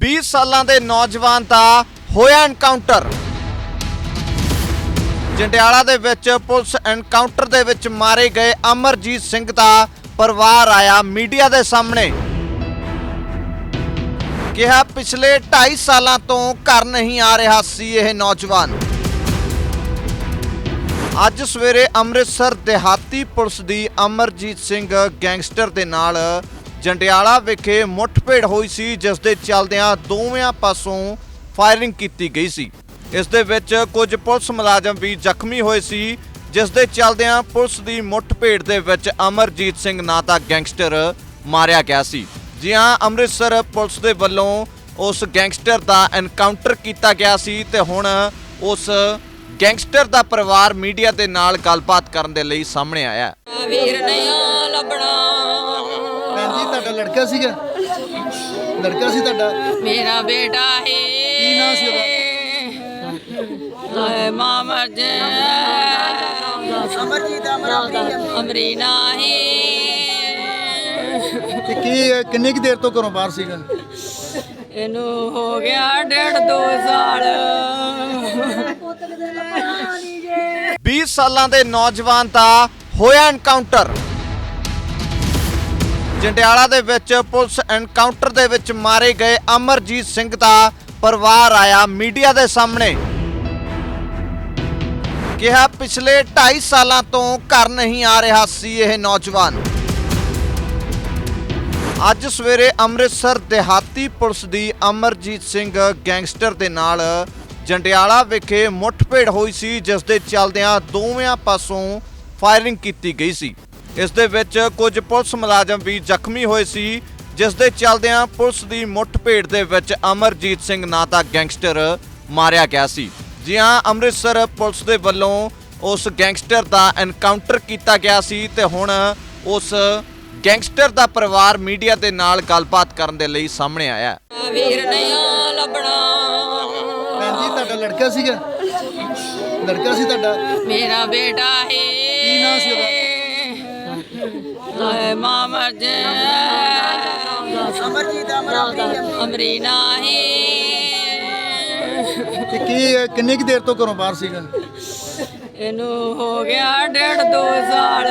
20 ਸਾਲਾਂ ਦੇ ਨੌਜਵਾਨ ਦਾ ਹੋਇਆ ਐਨਕਾਊਂਟਰ ਜੰਡਿਆਲਾ ਦੇ ਵਿੱਚ ਪੁਲਿਸ ਐਨਕਾਊਂਟਰ ਦੇ ਵਿੱਚ ਮਾਰੇ ਗਏ ਅਮਰਜੀਤ ਸਿੰਘ ਦਾ ਪਰਿਵਾਰ ਆਇਆ ਮੀਡੀਆ ਦੇ ਸਾਹਮਣੇ। ਕਿਹਾ, ਪਿਛਲੇ 2.5 ਸਾਲਾਂ ਤੋਂ ਘਰ ਨਹੀਂ ਆ ਰਿਹਾ ਸੀ ਇਹ ਨੌਜਵਾਨ। ਅੱਜ ਸਵੇਰੇ ਅੰਮ੍ਰਿਤਸਰ ਦਿਹਾਤੀ ਪੁਲਿਸ ਦੀ ਅਮਰਜੀਤ ਸਿੰਘ ਗੈਂਗਸਟਰ ਦੇ ਨਾਲ ਜੰਡਿਆਲਾ ਵਿਖੇ ਮੁੱਠਭੇੜ ਹੋਈ ਸੀ, ਜਿਸ ਦੇ ਚੱਲਦਿਆਂ ਦੋਵੇਂ ਪਾਸੋਂ ਫਾਇਰਿੰਗ ਕੀਤੀ ਗਈ ਸੀ। ਇਸ ਦੇ ਵਿੱਚ ਕੁਝ ਪੁਲਿਸ ਮੁਲਾਜ਼ਮ ਵੀ ਜ਼ਖਮੀ ਹੋਏ ਸੀ, ਜਿਸ ਦੇ ਚੱਲਦਿਆਂ ਪੁਲਿਸ ਦੀ ਮੁੱਠਭੇੜ ਦੇ ਵਿੱਚ ਅਮਰਜੀਤ ਸਿੰਘ ਨਾਂ ਦਾ ਗੈਂਗਸਟਰ ਮਾਰਿਆ ਗਿਆ ਸੀ। ਜੀ ਹਾਂ ਅੰਮ੍ਰਿਤਸਰ ਪੁਲਿਸ ਦੇ ਵੱਲੋਂ ਉਸ ਗੈਂਗਸਟਰ ਦਾ ਐਨਕਾਊਂਟਰ ਕੀਤਾ ਗਿਆ ਸੀ ਤੇ ਹੁਣ ਉਸ ਗੈਂਗਸਟਰ ਦਾ ਪਰਿਵਾਰ ਮੀਡੀਆ ਦੇ ਨਾਲ ਗੱਲਬਾਤ ਕਰਨ ਦੇ ਲਈ ਸਾਹਮਣੇ ਆਇਆ ਵੀਰ ਨਹੀਂ ਲੜਕਾ ਸੀਗਾ? ਲੜਕਾ ਸੀ ਤੁਹਾਡਾ? ਮੇਰਾ ਬੇਟਾ ਹੈ। ਕੀ ਨਾਂ ਸੀ ਉਹਦਾ? ਮਾਮਾ ਜੀ। ਅਮਰਜੀਤ ਅਮਰੀਨਾ ਹੈ। ਤੇ ਕੀ ਕਿੰਨੇ ਕੁ ਦੇਰ ਤੋਂ ਘਰੋਂ ਬਾਹਰ ਸੀਗਾ? ਇਹਨੂੰ ਹੋ ਗਿਆ ਡੇਢ ਦੋ ਸਾਲ। 20 ਸਾਲਾਂ ਦੇ ਨੌਜਵਾਨ ਦਾ ਹੋਇਆ ਐਨਕਾਊਂਟਰ ਜੰਡਿਆਲਾ ਦੇ ਵਿੱਚ ਪੁਲਿਸ ਐਨਕਾਊਂਟਰ ਦੇ ਵਿੱਚ ਮਾਰੇ ਗਏ ਅਮਰਜੀਤ ਸਿੰਘ ਦਾ ਪਰਿਵਾਰ ਆਇਆ ਮੀਡੀਆ ਦੇ ਸਾਹਮਣੇ। ਕਿਹਾ, ਪਿਛਲੇ 2.5 ਸਾਲਾਂ ਤੋਂ ਘਰ ਨਹੀਂ ਆ ਰਿਹਾ ਸੀ ਇਹ ਨੌਜਵਾਨ। ਅੱਜ ਸਵੇਰੇ ਅੰਮ੍ਰਿਤਸਰ ਦਿਹਾਤੀ ਪੁਲਿਸ ਦੀ ਅਮਰਜੀਤ ਸਿੰਘ ਗੈਂਗਸਟਰ ਦੇ ਨਾਲ ਜੰਡਿਆਲਾ ਵਿਖੇ ਮੁੱਠਭੇੜ ਹੋਈ ਸੀ, ਜਿਸ ਦੇ ਚੱਲਦਿਆਂ ਦੋਵੇਂ ਪਾਸੋਂ ਫਾਇਰਿੰਗ ਕੀਤੀ ਗਈ ਸੀ। ਇਸ ਦੇ ਵਿੱਚ ਕੁਝ ਪੁਲਿਸ ਮੁਲਾਜ਼ਮ ਵੀ ਜ਼ਖਮੀ ਹੋਏ ਸੀ ਜਿਸ ਦੇ ਚੱਲਦਿਆਂ ਪੁਲਿਸ ਦੀ ਮੁੱਠਭੇੜ ਦੇ ਵਿੱਚ ਅਮਰਜੀਤ ਸਿੰਘ ਨਾਂ ਦਾ ਗੈਂਗਸਟਰ ਮਾਰਿਆ ਗਿਆ ਸੀ। ਜੀ ਹਾਂ ਅੰਮ੍ਰਿਤਸਰ ਪੁਲਿਸ ਦੇ ਵੱਲੋਂ ਉਸ ਗੈਂਗਸਟਰ ਦਾ ਐਨਕਾਊਂਟਰ ਕੀਤਾ ਗਿਆ ਸੀ ਤੇ ਹੁਣ ਉਸ ਗੈਂਗਸਟਰ ਦਾ ਪਰਿਵਾਰ ਮੀਡੀਆ ਦੇ ਨਾਲ ਗੱਲਬਾਤ ਕਰਨ ਦੇ ਲਈ ਸਾਹਮਣੇ ਆਇਆ। ਵੀਰ ਨਹੀਂ ਲੱਭਣਾ। ਭੈਣ ਜੀ ਤੁਹਾਡਾ ਲੜਕਾ ਸੀਗਾ? ਲੜਕਾ ਸੀ ਤੁਹਾਡਾ? ਮੇਰਾ ਬੇਟਾ ਹੈ ਕੀ ਨਾਂ ਸੀ ਉਹਦਾ? ਮਾਮਾ ਜੀ। ਅਮਰਜੀਤ ਅਮਰੀਨਾ ਹੈ ਤੇ ਕੀ ਕਿੰਨੇ ਕੁ ਦੇਰ ਤੋਂ ਘਰੋਂ ਬਾਹਰ ਸੀਗਾ? ਇਹਨੂੰ ਹੋ ਗਿਆ ਡੇਢ ਦੋ ਸਾਲ।